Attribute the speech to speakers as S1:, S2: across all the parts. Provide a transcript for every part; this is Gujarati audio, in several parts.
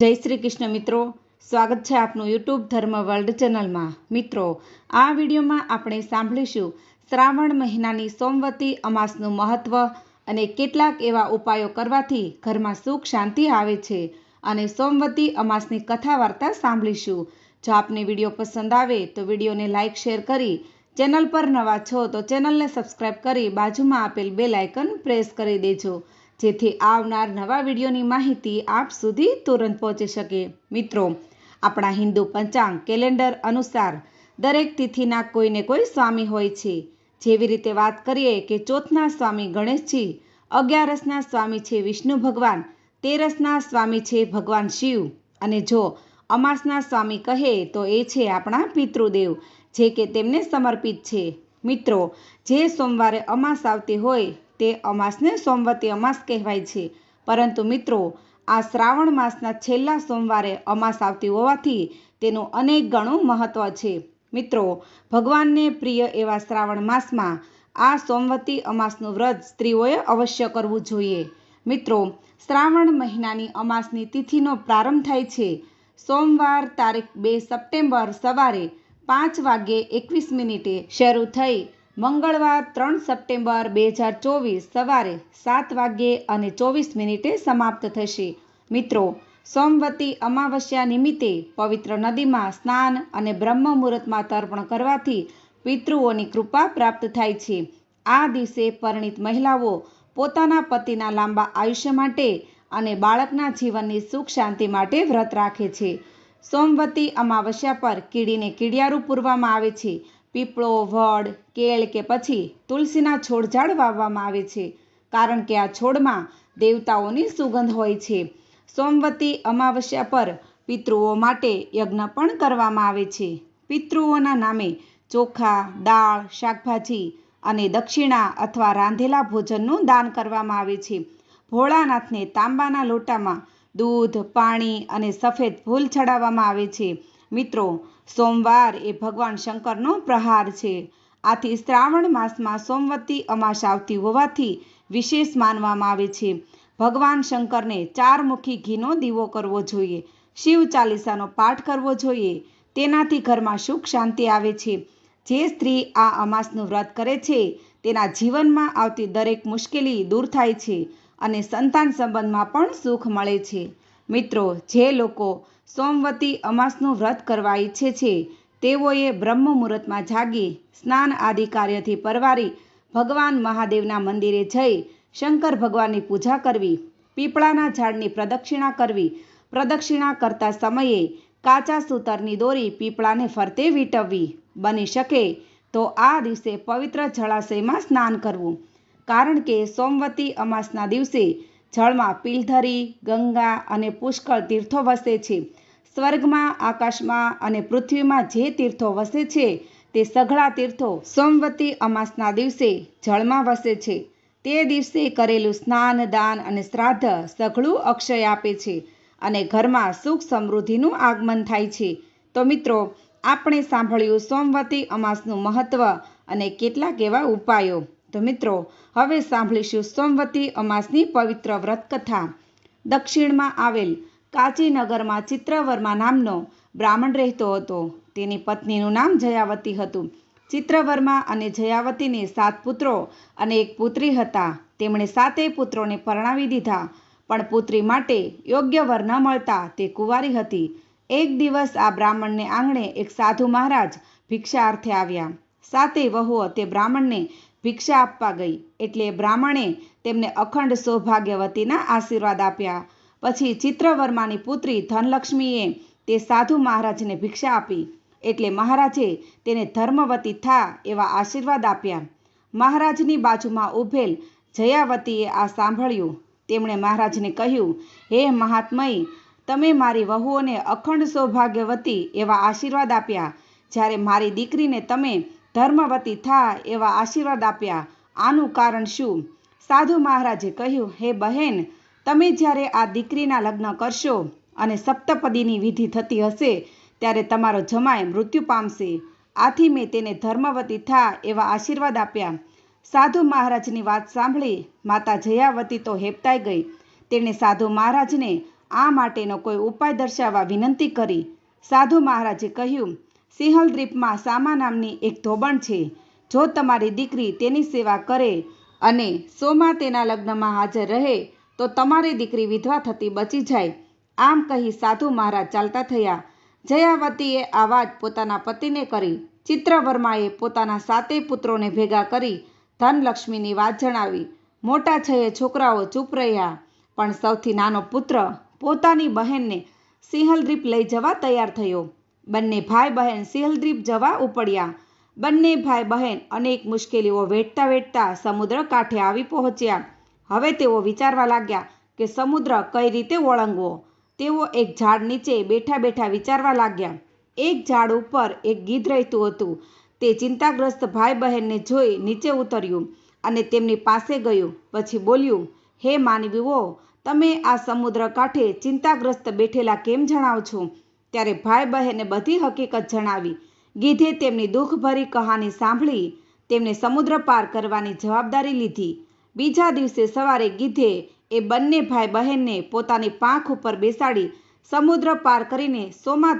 S1: જય શ્રી કૃષ્ણ મિત્રો. સ્વાગત છે આપનું યુટ્યુબ ધર્મ વર્લ્ડ ચેનલમાં. મિત્રો, આ વિડીયોમાં આપણે સાંભળીશું શ્રાવણ મહિનાની સોમવતી અમાસનું મહત્વ અને કેટલાક એવા ઉપાયો કરવાથી ઘરમાં સુખ શાંતિ આવે છે અને સોમવતી અમાસની કથા વાર્તા સાંભળીશું. જો આપને વીડિયો પસંદ આવે તો વિડીયોને લાઇક શેર કરી ચેનલ પર નવા છો તો ચેનલને સબસ્ક્રાઇબ કરી બાજુમાં આપેલ બે લાઇકન પ્રેસ કરી દેજો. જેથી આવનાર નવા વિડીયોની માહિતી આપ સુધી તુરંત પહોંચી શકે. મિત્રો, આપણા હિન્દુ પંચાંગ કેલેન્ડર અનુસાર દરેક તિથિના કોઈને કોઈ સ્વામી હોય છે. જેવી રીતે વાત કરીએ કે ચોથના સ્વામી ગણેશજી, અગિયારસના સ્વામી છે વિષ્ણુ ભગવાન, તેરસના સ્વામી છે ભગવાન શિવ. અને જો અમાસના સ્વામી કહે તો એ છે આપણા પિતૃદેવ, જે કે તેમને સમર્પિત છે. મિત્રો, જે સોમવારે અમાસ આવતી હોય તે અમાસને સોમવતી અમાસ કહેવાય છે. પરંતુ મિત્રો, આ શ્રાવણ માસના છેલ્લા સોમવારે અમાસ આવતી હોવાથી તેનું અનેક ગણું મહત્ત્વ છે. મિત્રો, ભગવાનને પ્રિય એવા શ્રાવણ માસમાં આ સોમવતી અમાસનું વ્રત સ્ત્રીઓએ અવશ્ય કરવું જોઈએ. મિત્રો, શ્રાવણ મહિનાની અમાસની તિથિનો પ્રારંભ થાય છે. સોમવાર તારીખ બે સપ્ટેમ્બર સવારે પાંચ વાગ્યે એકવીસ મિનિટે શરૂ થઈ મંગળવાર ત્રણ સપ્ટેમ્બર બે હજાર ચોવીસ સવારે સાત વાગ્યે અને ચોવીસ મિનિટે સમાપ્ત થશે. મિત્રો, સોમવતી અમાવસ્યા નિમિત્તે પવિત્ર નદીમાં સ્નાન અને બ્રહ્મ મુહૂર્તમાં તર્પણ કરવાથી પિતૃઓની કૃપા પ્રાપ્ત થાય છે. આ દિવસે પરિણીત મહિલાઓ પોતાના પતિના લાંબા આયુષ્ય માટે અને બાળકના જીવનની સુખ શાંતિ માટે વ્રત રાખે છે. સોમવતી અમાવસ્યા પર કીડીને કીડિયારું પૂરવામાં આવે છે. પીપળો, વડ, કેળ કે પછી તુલસીના છોડ ઝાડ વાવવામાં આવે છે. કારણ કે આ છોડમાં દેવતાઓની સુગંધ હોય છે. સોમવતી અમાવસ્યા પર પિતૃઓ માટે યજ્ઞ પણ કરવામાં આવે છે. પિતૃઓના નામે ચોખા, દાળ, શાકભાજી અને દક્ષિણા અથવા રાંધેલા ભોજનનું દાન કરવામાં આવે છે. ભોળાનાથને તાંબાના લોટામાં દૂધ, પાણી અને સફેદ ફૂલ ચડાવવામાં આવે છે. મિત્રો, સોમવાર એ ભગવાન શંકરનો પ્રહાર છે. આથી શ્રાવણ માસમાં સોમવતી અમાસ આવતી હોવાથી વિશેષ માનવામાં આવે છે. ભગવાન શંકરને ચારમુખી ઘીનો દીવો કરવો જોઈએ. શિવ ચાલીસાનો પાઠ કરવો જોઈએ. તેનાથી ઘરમાં સુખ શાંતિ આવે છે. જે સ્ત્રી આ અમાસનું વ્રત કરે છે, તેના જીવનમાં આવતી દરેક મુશ્કેલી દૂર થાય છે અને સંતાન સંબંધમાં પણ સુખ મળે છે. મિત્રો, જે લોકો સોમવતી અમાસનું વ્રત કરવા ઈચ્છે છે, તેઓએ બ્રહ્મ મુહૂર્તમાં જાગી સ્નાન આદિ કાર્યથી પરવારી ભગવાન મહાદેવના મંદિરે જઈ શંકર ભગવાનની પૂજા કરવી, પીપળાના ઝાડની પ્રદક્ષિણા કરવી, પ્રદક્ષિણા કરતા સમયે કાચા સૂતરની દોરી પીપળાને ફરતે વીંટવવી બની શકે, તો આ દિવસે પવિત્ર જળાશયમાં સ્નાન કરવું. કારણ કે સોમવતી અમાસના દિવસે જળમાં પિલધરી, ગંગા અને પુષ્કળ તીર્થો વસે છે. સ્વર્ગમાં, આકાશમાં અને પૃથ્વીમાં જે તીર્થો વસે છે, તે સઘળા તીર્થો સોમવતી અમાસના દિવસે જળમાં વસે છે. તે દિવસે કરેલું સ્નાન, દાન અને શ્રાદ્ધ સઘળું અક્ષય આપે છે અને ઘરમાં સુખ સમૃદ્ધિનું આગમન થાય છે. તો મિત્રો, આપણે સાંભળ્યું સોમવતી અમાસનું મહત્ત્વ અને કેટલાક એવા ઉપાયો. તો મિત્રો, હવે સાંભળીશું સોમવતી અમાસની પવિત્ર વ્રતકથા. દક્ષિણમાં આવેલ કાચીનગરમાં ચિત્રવર્મા નામનો બ્રાહ્મણ રહેતો હતો. તેની પત્નીનું નામ જયાવતી હતું. ચિત્રવર્મા અને જયાવતીને સાત પુત્રો અને એક પુત્રી હતા. તેમણે સાતેય પુત્રોને પરણાવી દીધા, પણ પુત્રી માટે યોગ્ય વર ન મળતા તે કુંવારી હતી. એક દિવસ આ બ્રાહ્મણને આંગણે એક સાધુ મહારાજ ભિક્ષાર્થે આવ્યા. સાતે વહુઓ તે બ્રાહ્મણને ભિક્ષા આપવા ગઈ. એટલે બ્રાહ્મણે તેમને અખંડ સૌભાગ્યવતીના આશીર્વાદ આપ્યા. પછી ચિત્રવર્માની પુત્રી ધનલક્ષ્મીએ તે સાધુ મહારાજને ભિક્ષા આપી. એટલે મહારાજે તેને ધર્મવતી થા એવા આશીર્વાદ આપ્યા. મહારાજની બાજુમાં ઊભેલ જયાવતીએ આ સાંભળ્યું. તેમણે મહારાજને કહ્યું, હે મહાત્મય, તમે મારી વહુઓને અખંડ સૌભાગ્યવતી એવા આશીર્વાદ આપ્યા. જ્યારે મારી દીકરીને તમે ધર્મવતી થા એવા આશીર્વાદ આપ્યા. આનું કારણ શું? સાધુ મહારાજે કહ્યું, હે બહેન, તમે જ્યારે આ દીકરીના લગ્ન કરશો અને સપ્તપદીની વિધિ થતી હશે, ત્યારે તમારો જમાય મૃત્યુ પામશે. આથી મેં તેને ધર્મવતી થા એવા આશીર્વાદ આપ્યા. સાધુ મહારાજની વાત સાંભળી માતા જયાવતી તો હેપતાઈ ગઈ. તેણે સાધુ મહારાજને આ માટેનો કોઈ ઉપાય દર્શાવવા વિનંતી કરી. સાધુ મહારાજે કહ્યું સિંહલ દ્વીપમાં સામા નામની એક ધોબણ છે. જો તમારી દીકરી તેની સેવા કરે અને સોમાં તેના લગ્નમાં હાજર રહે, તો તમારી દીકરી વિધવા થતી બચી જાય. આમ કહી સાધુ મહારાજ ચાલતા થયા. જયાવતીએ આ વાત પોતાના પતિને કરી. ચિત્રવર્માએ પોતાના સાતેય પુત્રોને ભેગા કરી ધનલક્ષ્મીની વાત જણાવી. મોટા છયે છોકરાઓ ચૂપ રહ્યા. પણ સૌથી નાનો પુત્ર પોતાની બહેનને સિંહલદ્વીપ લઈ જવા તૈયાર થયો. બંને ભાઈ બહેન સિંહલદ્વીપ જવા ઉપડ્યા. બંને ભાઈ બહેન અનેક મુશ્કેલીઓ વેઠતા વેઠતા સમુદ્ર કાંઠે આવી પહોંચ્યા. હવે તેઓ વિચારવા લાગ્યા કે સમુદ્ર કઈ રીતે ઓળંગવો. તેઓ એક ઝાડ નીચે બેઠા બેઠા વિચારવા લાગ્યા. એક ઝાડ ઉપર એક ગીધ રહેતું હતું. તે ચિંતાગ્રસ્ત ભાઈ બહેનને જોઈ નીચે ઉતર્યું અને તેમની પાસે ગયું. પછી બોલ્યું, હે માનવીઓ, તમે આ સમુદ્ર કાંઠે ચિંતાગ્રસ્ત બેઠેલા કેમ જણાવ છો? ત્યારે ભાઈ બહેને બધી હકીકત જણાવી. ગીધે તેમની દુઃખભરી કહાની સાંભળી તેમને સમુદ્ર પાર કરવાની જવાબદારી લીધી. બીજા દિવસે સવારે ગીધે એ બંને ભાઈ બહેનને પોતાની પાંખ ઉપર બેસાડી સમુદ્ર પાર કરીને સોમા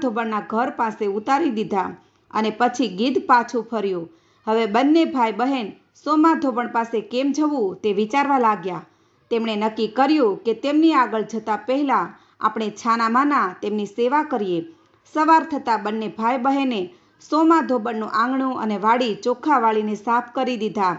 S1: ઘર પાસે ઉતારી દીધા અને પછી ગીધ પાછું ફર્યું. હવે બંને ભાઈ બહેન સોમા ધોબણ પાસે કેમ જવું તે વિચારવા લાગ્યા. તેમણે નક્કી કર્યું કે તેમની આગળ જતા પહેલાં આપણે છાનામાના તેમની સેવા કરીએ. સવાર થતાં બંને ભાઈ બહેને સોમા ધોબણનું આંગણું અને વાડી ચોખ્ખા વાળીને સાફ કરી દીધા.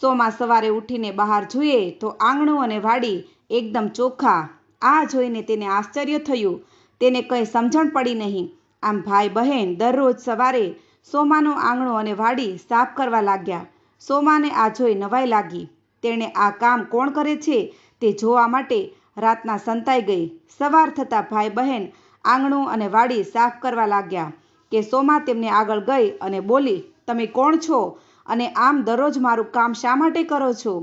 S1: સોમા સવારે ઉઠીને બહાર જોઈએ તો આંગણું અને વાડી એકદમ ચોખ્ખા. આ જોઈને તેને આશ્ચર્ય થયું. તેને કંઈ સમજણ પડી નહીં. આમ ભાઈ બહેન દરરોજ સવારે સોમાનું આંગણું અને વાડી સાફ કરવા લાગ્યા. સોમાને આ જોઈ નવાઈ લાગી. તેણે આ કામ કોણ કરે છે તે જોવા માટે રાતના સંતાઈ ગઈ. સવાર થતાં ભાઈ બહેન આંગણું અને વાડી સાફ કરવા લાગ્યા કે સોમા તેમને આગળ ગઈ અને બોલી, તમે કોણ છો? અને આમ દરરોજ મારું કામ શા માટે કરો છો?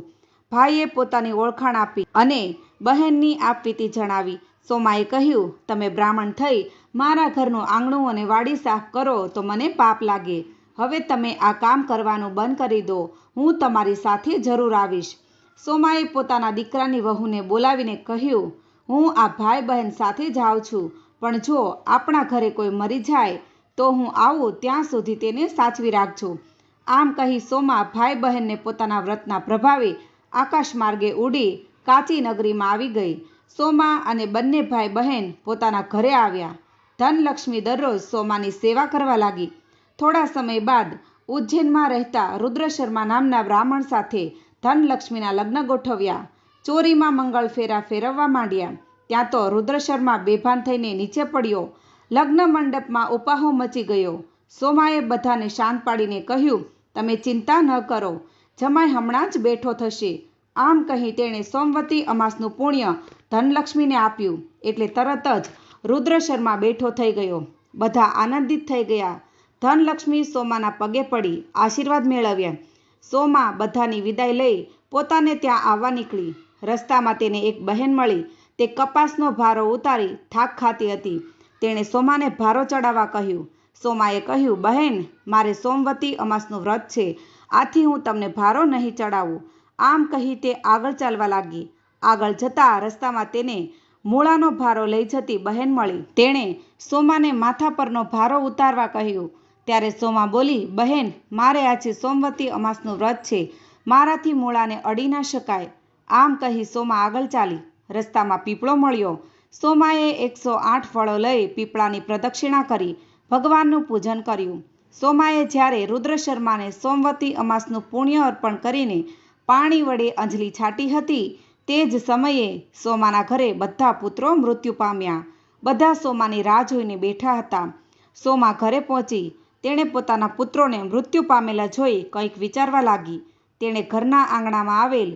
S1: ભાઈએ પોતાની ઓળખાણ આપી અને બહેનની આપવીતી જણાવી. સોમાએ કહ્યું, તમે બ્રાહ્મણ થઈ મારા ઘરનું આંગણું અને વાડી સાફ કરો તો મને પાપ લાગે. હવે તમે આ કામ કરવાનું બંધ કરી દો. હું તમારી સાથે જરૂર આવીશ. સોમાએ પોતાના દીકરાની વહુને બોલાવીને કહ્યું, હું આ ભાઈ બહેન સાથે જાઉં છું, પણ જો આપણા ઘરે કોઈ મરી જાય, તો હું આવું ત્યાં સુધી તેને સાચવી રાખજો. આમ કહી સોમા ભાઈ બહેનને પોતાના વ્રતના પ્રભાવે આકાશ માર્ગે ઉડી કાચી નગરીમાં આવી ગઈ. સોમા અને બંને ભાઈ બહેન પોતાના ઘરે આવ્યા. ધનલક્ષ્મી દરરોજ સોમાની સેવા કરવા લાગી. થોડા સમય બાદ ઉજ્જૈનમાં રહેતા રુદ્ર શર્મા નામના બ્રાહ્મણ સાથે ધનલક્ષ્મીના લગ્ન ગોઠવ્યા. ચોરીમાં મંગળ ફેરા ફેરવવા માંડ્યા. ત્યાં તો રુદ્રશર્મા બેભાન થઈને નીચે પડ્યો. લગ્ન મંડપમાં ઉપાહો મચી ગયો. સોમાએ બધાને શાંત પાડીને કહ્યું, તમે ચિંતા ન કરો. જમાઈ હમણાં જ બેઠો થશે. આમ કહી તેણે સોમવતી અમાસનું પુણ્ય ધનલક્ષ્મીને આપ્યું. એટલે તરત જ રુદ્રશર્મા બેઠો થઈ ગયો. બધા આનંદિત થઈ ગયા. ધનલક્ષ્મી સોમાના પગે પડી આશીર્વાદ મેળવ્યા. સોમા બધાની વિદાય લઈ પોતાને ત્યાં આવવા નીકળી. રસ્તામાં તેને એક બહેન મળી. તે કપાસનો ભારો ઉતારી થાક ખાતી હતી. તેણે સોમાને ભારો ચડાવવા કહ્યું. સોમાએ કહ્યું, બહેન, મારે સોમવતી અમાસનું વ્રત છે. આથી હું તમને ભારો નહીં ચડાવું. આમ કહી તે આગળ ચાલવા લાગી. આગળ જતાં રસ્તામાં તેને મૂળાનો ભારો લઈ જતી બહેન મળી. તેણે સોમાને માથા પરનો ભારો ઉતારવા કહ્યું ત્યારે સોમા બોલી, બહેન, મારે આજે સોમવતી અમાસનું વ્રત છે. મારાથી મૂળાને અડી ના શકાય. આમ કહી સોમા આગળ ચાલી. રસ્તામાં પીપળો મળ્યો. સોમાએ એકસો આઠ ફળો લઈ પીપળાની પ્રદક્ષિણા કરી, ભગવાનનું પૂજન કર્યું. સોમાએ જ્યારે રુદ્ર શર્માને સોમવતી અમાસનું પુણ્ય અર્પણ કરીને પાણી વડે અંજલિ છાટી હતી, તે જ સમયે સોમાના ઘરે બધા પુત્રો મૃત્યુ પામ્યા. બધા સોમાની રાહ જોઈને બેઠા હતા. સોમા ઘરે પહોંચી તેણે પોતાના પુત્રોને મૃત્યુ પામેલા જોઈ કંઈક વિચારવા લાગી. તેણે ઘરના આંગણામાં આવેલ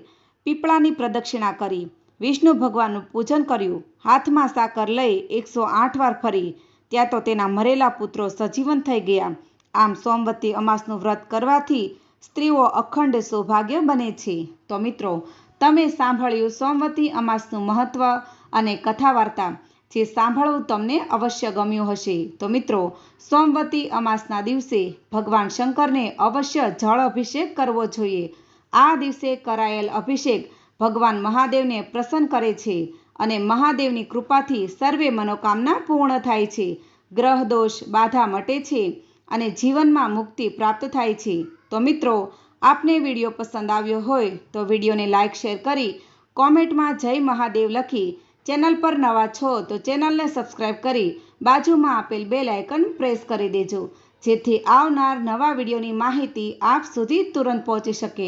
S1: પીપળાની પ્રદક્ષિણા કરી, વિષ્ણુ ભગવાનનું પૂજન કર્યું. હાથમાં સાકર લઈ એકસો આઠ વાર ફરી. ત્યાં તો તેના મરેલા પુત્રો સજીવન થઈ ગયા. આમ સોમવતી અમાસનું વ્રત કરવાથી સ્ત્રીઓ અખંડ સૌભાગ્ય બને છે. તો મિત્રો, તમે સાંભળ્યું સોમવતી અમાસનું મહત્ત્વ અને કથા વાર્તા જે સાંભળવું તમને અવશ્ય ગમ્યું હશે. તો મિત્રો, સોમવતી અમાસના દિવસે ભગવાન શંકરને અવશ્ય જળ અભિષેક કરવો જોઈએ. આ દિવસે કરાયેલ અભિષેક ભગવાન મહાદેવને પ્રસન્ન કરે છે અને મહાદેવની કૃપાથી સર્વે મનોકામના પૂર્ણ થાય છે. ગ્રહ દોષ બાધા મટે છે અને જીવનમાં મુક્તિ પ્રાપ્ત થાય છે. તો મિત્રો, આપને વીડિયો પસંદ આવ્યો હોય તો વિડીયોને લાઇક શેર કરી કોમેન્ટમાં જય મહાદેવ લખી ચેનલ પર નવા છો તો ચેનલને સબસ્ક્રાઈબ કરી બાજુમાં આપેલ બેલ આઇકન પ્રેસ કરી દેજો. જેથી આવનાર નવા વિડીયોની માહિતી આપ સુધી તુરંત પહોંચી શકે.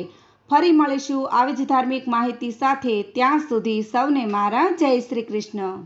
S1: ફરી મળીશું આવી જ ધાર્મિક માહિતી સાથે ત્યાં સુધી સૌને મારા જય શ્રી કૃષ્ણ.